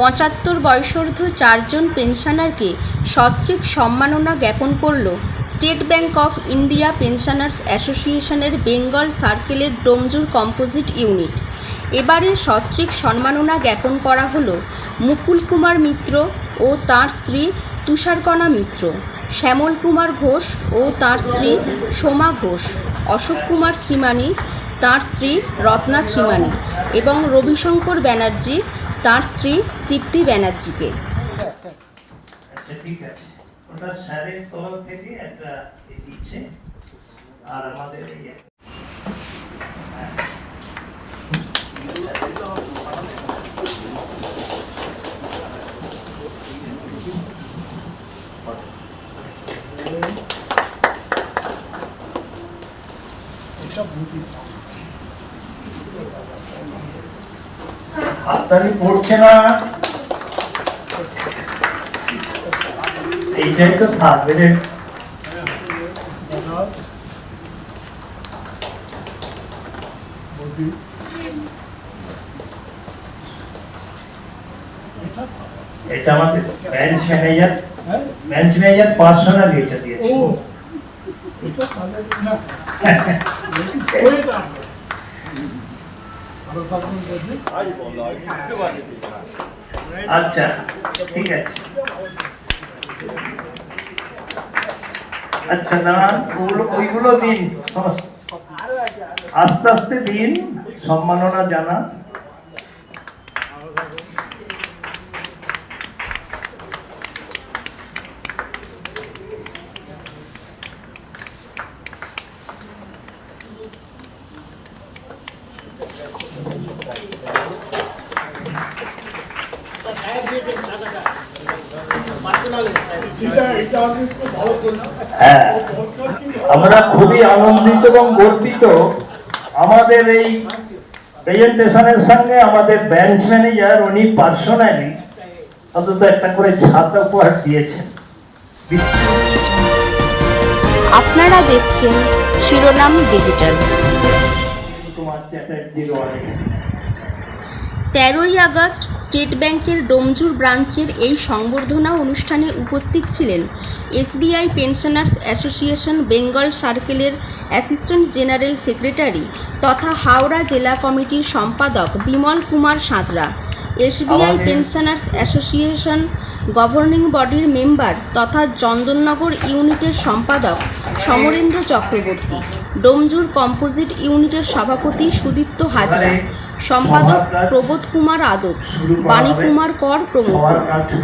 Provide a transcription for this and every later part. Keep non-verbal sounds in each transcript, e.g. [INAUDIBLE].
পঁচাত্তর বয়সোর্ধ্ব চারজন পেনশনারকে সস্ত্রীক সম্মাননা জ্ঞাপন করল State Bank of India pensioners অ্যাসোসিয়েশনের বেঙ্গল সার্কেলের ডোমজুর কম্পোজিট ইউনিট। এবারে সস্ত্রীক সম্মাননা জ্ঞাপন করা হলো মুকুল কুমার মিত্র ও তার স্ত্রী তুষারকণা মিত্র, শ্যামল কুমার ঘোষ ও তার স্ত্রী সোমা ঘোষ, অশোক কুমার শ্রীমানি তার স্ত্রী রত্না শ্রীমানি এবং রবিশঙ্কর ব্যানার্জি তার স্ত্রী তৃপ্তি ব্যানার্জিকে। আচ্ছা আর আমাদের হাততালি পড়ছে না। এইটাই তো থাকবে রে। এটা আমাদের branch manager branch manager personally এটা দিয়েছে। [LAUGHS] আচ্ছা ঠিক আছে। আচ্ছা না ওইগুলো দিন আস্তে আস্তে দিন সম্মাননা জানা। হ্যাঁ আমরা খুবই আনন্দিত এবং গর্বিত আমাদের এই প্রেজেন্টেশনের সঙ্গে আমাদের ব্রাঞ্চ ম্যানেজার উনি পার্সোনালি অন্তত একটা করে ছাতা উপহার দিয়েছেন। আপনারা দেখছেন শিরোনাম ডিজিটাল তোমার চ্যাটার্জির ওয়ার্ডে তেরোই আগস্ট স্টেট ব্যাংকের ডোমজুর ব্রাঞ্চের এই সংবর্ধনা অনুষ্ঠানে উপস্থিত ছিলেন এসবিআই পেনশনার্স অ্যাসোসিয়েশন বেঙ্গল সার্কেলের অ্যাসিস্ট্যান্ট জেনারেল সেক্রেটারি তথা হাওড়া জেলা কমিটির সম্পাদক Bimal Kumar Santra. SBI pensioners association governing বডির মেম্বার তথা চন্দননগর ইউনিটের সম্পাদক সমরেন্দ্র চক্রবর্তী। ডোমজুর কম্পোজিট ইউনিটের সভাপতি সুদীপ্ত হাজরা। সম্পাদক প্রবোধ কুমার আদক বাণী কুমার কর প্রমুখ।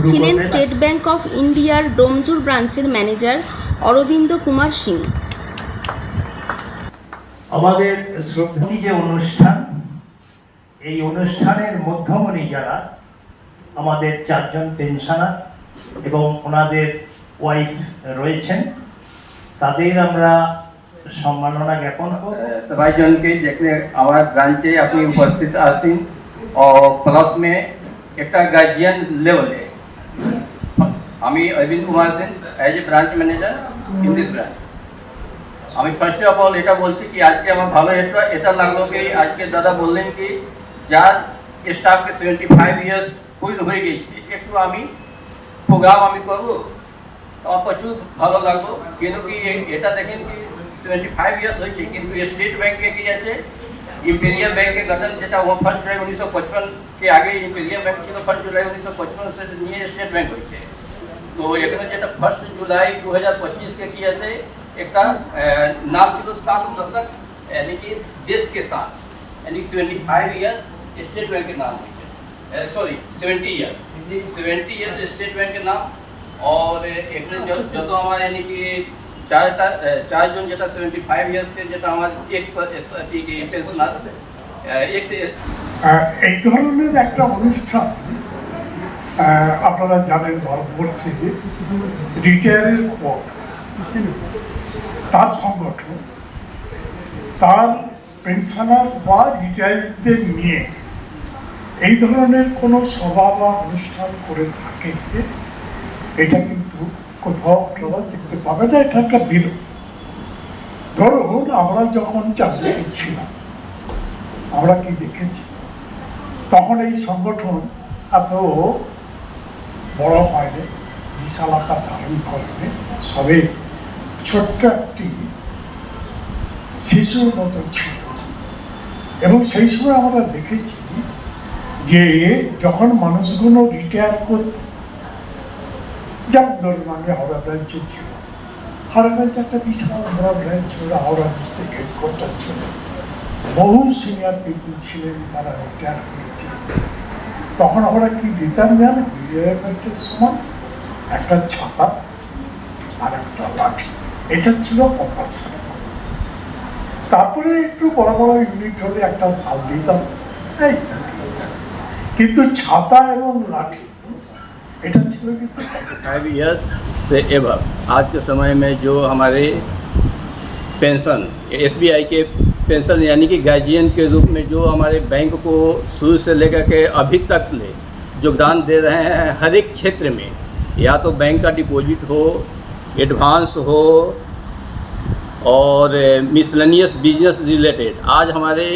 ছিলেন স্টেট ব্যাংক অফ ইন্ডিয়ার ডোমজুর ব্রাঞ্চের ম্যানেজার অরবিন্দ কুমার সিং। আমাদের যে অনুষ্ঠান এই অনুষ্ঠানের মধ্যমণি যারা আমাদের চারজন পেনশনার এবং ওনাদের ওয়াইফ রয়েছেন তাদের আমরা সম্মাননা জ্ঞাপন করব सभी जन के যেখানে আমার ব্রাঞ্চে আপনি উপস্থিত আছেন ও প্লাস মে একটা গার্জিয়ান লেভেলে আমি Arvind Kumar Sen as a branch manager in this branch আমি ফার্স্ট অফ অল এটা বলছি কি আজকে আমার ভালো এটা এটা লাগলো কি আজকে দাদা বললেন কি যার স্টাফকে সেভেন্টি ফাইভ ইয়ার্স হয়ে গেছে একটু আমি প্রোগ্রাম আমি করবো আমার প্রচুর ভালো লাগলো কিন্তু কি এ- এটা দেখেন কি 75 years હોય છે. કિંતુ સ્ટેટ બેંક કે કહી છે. इम्पीरियल बैंक के गठन जेटा वो फ़र्स्ट जुलाई उन्नीस सौ पचपन के आगे इम्पीरियल बैंक थी तो फ़र्स्ट जुलाई उन्नीस सौ पचपन से न्यू स्टेट बैंक हुई है तो एक जेटा फ़र्स्ट जुलाई दो हज़ार पच्चीस के किया से एक नाम थी तो सात दशक यानी कि देश के साथ यानी seventy five years State Bank के नाम हुई है sorry seventy years seventy years State Bank के नाम और एक जो जो तो हमारे यानी कि চারটা চারজন যেটা সেভেন্টি ফাইভ ইয়ার্সকে যেটা আমার এক্স পেনশনার এক্স এই ধরনের একটা অনুষ্ঠান আপনারা জানেন ভারতবর্ষে রিটায়ারের পর তার সংগঠন, তার পেনশনার বা রিটায়ারদের নিয়ে এই ধরনের কোনো সভা বা অনুষ্ঠান করে থাকে এটা কিন্তু কোথাও আপনারা দেখতে পাবে না এটা একটা বিরোধ ধরুন আমরা যখন চাকরি করছিলাম আমরা কি দেখেছি তখন এই সংগঠন এত বড় হয়নি। বিশাল আকার ধারণ করেনি সবে ছোট্ট একটি শিশুর মতো ছিল। এবং সেই সময় আমরা দেখেছি যে যখন মানুষগুলো রিটায়ার করত ধরুন আমি হাওড়া ব্রাঞ্চে ছিল। হাওড়া ব্রাঞ্চে একটা বিশাল বড় ব্রাঞ্চ ছিল হাওড়া ডিস্ট্রিক্ট হেডকোয়ার্টার ছিল। বহু সিনিয়র পিপুল ছিলেন তারা রিটায়ার করেছে। তখন আমরা কি দিতাম জানেন রিটায়ারমেন্টের সময় একটা ছাতা আর একটা লাঠি। এটা ছিল কম্পালসারি তারপরে একটু বড় বড় ইউনিট হলে একটা সাল দিতাম। কিন্তু ছাতা এবং লাঠি फाइव ईयर्स से एबव आज के समय में जो हमारे पेंशन एसबीआई के पेंशन यानी कि गार्जियन के रूप में जो हमारे बैंक को शुरू से लेकर के अभी तक ले योगदान दे रहे हैं हर एक क्षेत्र में, या तो बैंक का डिपॉजिट हो एडवांस हो, और मिसलेनियस बिज़नेस रिलेटेड आज हमारे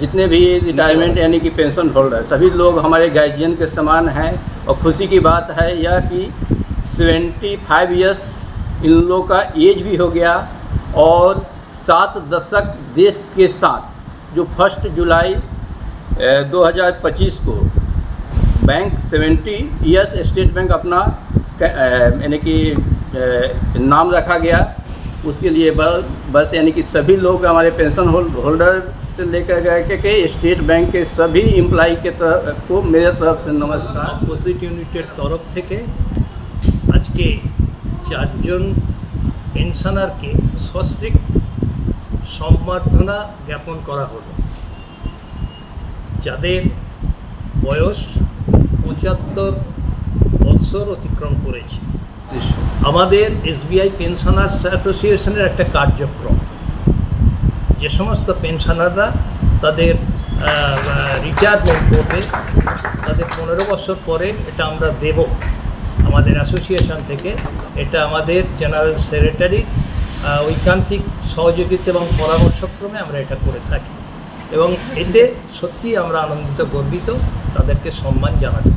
जितने भी रिटायरमेंट यानी कि पेंशन होल्डर सभी लोग हमारे गार्जियन के समान हैं। और खुशी की बात है यह कि 75 इयर्स इन लोगों का एज भी हो गया और सात दशक देश के साथ जो फ़र्स्ट जुलाई ए, 2025 को बैंक 70 इयर्स स्टेट बैंक अपना यानी कि नाम रखा गया। उसके लिए बस यानी कि सभी लोग हमारे पेंशन होल्डर से लेकर गए के, के स्टेट बैंक के सभी एम्प्लॉई के तरफ को मेरे तरफ से नमस्कार অপোজিট ইউনিটের তরফ থেকে আজকে চারজন পেনশনারকে সস্ত্রীক সম্বর্ধনা জ্ঞাপন করা হলো যাদের বয়স পঁচাত্তর বৎসর অতিক্রম করেছে আমাদের এসবিআই পেনশনার্স অ্যাসোসিয়েশনের একটা কার্যক্রম যে সমস্ত পেনশনাররা তাদের রিটায়ারমেন্ট করবে, তাদের পনেরো বছর পরে এটা আমরা দেব। আমাদের অ্যাসোসিয়েশন থেকে এটা আমাদের জেনারেল সেক্রেটারি ঐকান্তিক সহযোগিতা এবং পরামর্শক্রমে আমরা এটা করে থাকি। এবং এতে সত্যি আমরা আনন্দিত, গর্বিত, তাদেরকে সম্মান জানাতে